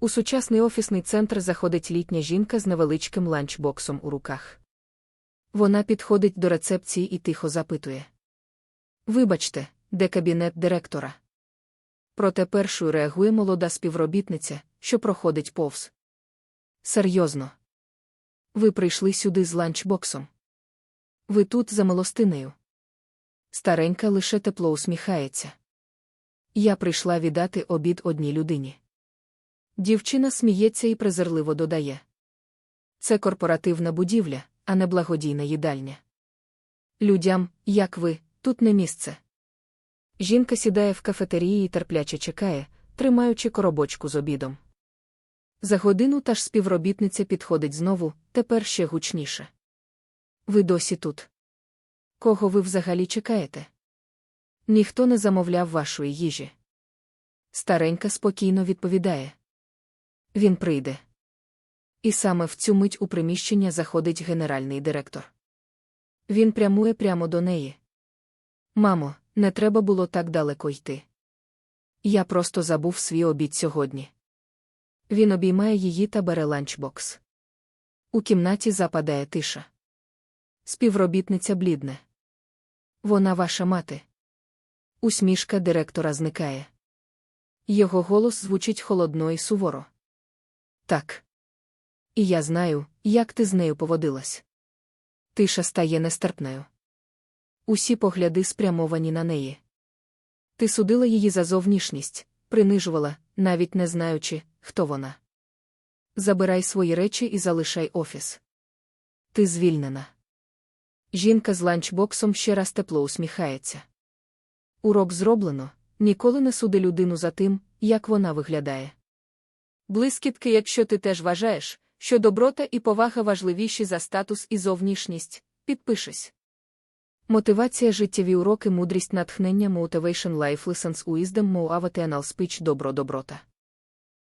У сучасний офісний центр заходить літня жінка з невеличким ланчбоксом у руках. Вона підходить до рецепції і тихо запитує. Вибачте, де кабінет директора? Проте першою реагує молода співробітниця, що проходить повз. Серйозно. Ви прийшли сюди з ланчбоксом. Ви тут за милостинею. Старенька лише тепло усміхається. Я прийшла віддати обід одній людині. Дівчина сміється і презирливо додає. Це корпоративна будівля, а не благодійна їдальня. Людям, як ви, тут не місце. Жінка сідає в кафетерії і терпляче чекає, тримаючи коробочку з обідом. За годину та ж співробітниця підходить знову, тепер ще гучніше. Ви досі тут. Кого ви взагалі чекаєте? Ніхто не замовляв вашої їжі. Старенька спокійно відповідає. Він прийде. І саме в цю мить у приміщення заходить генеральний директор. Він прямує прямо до неї. Мамо, не треба було так далеко йти. Я просто забув свій обід сьогодні. Він обіймає її та бере ланчбокс. У кімнаті западає тиша. Співробітниця блідне. Вона ваша мати. Усмішка директора зникає. Його голос звучить холодно і суворо. Так. І я знаю, як ти з нею поводилась. Тиша стає нестерпною. Усі погляди спрямовані на неї. Ти судила її за зовнішність, принижувала, навіть не знаючи, хто вона. Забирай свої речі і залишай офіс. Ти звільнена. Жінка з ланчбоксом ще раз тепло усміхається. Урок зроблено, ніколи не суди людину за тим, як вона виглядає. Блискітки, якщо ти теж вважаєш, що доброта і повага важливіші за статус і зовнішність, підпишись. Мотивація життєві уроки, мудрість натхнення Motivation Life Lessons Wisdom Motivate Anal Speech Добро доброта.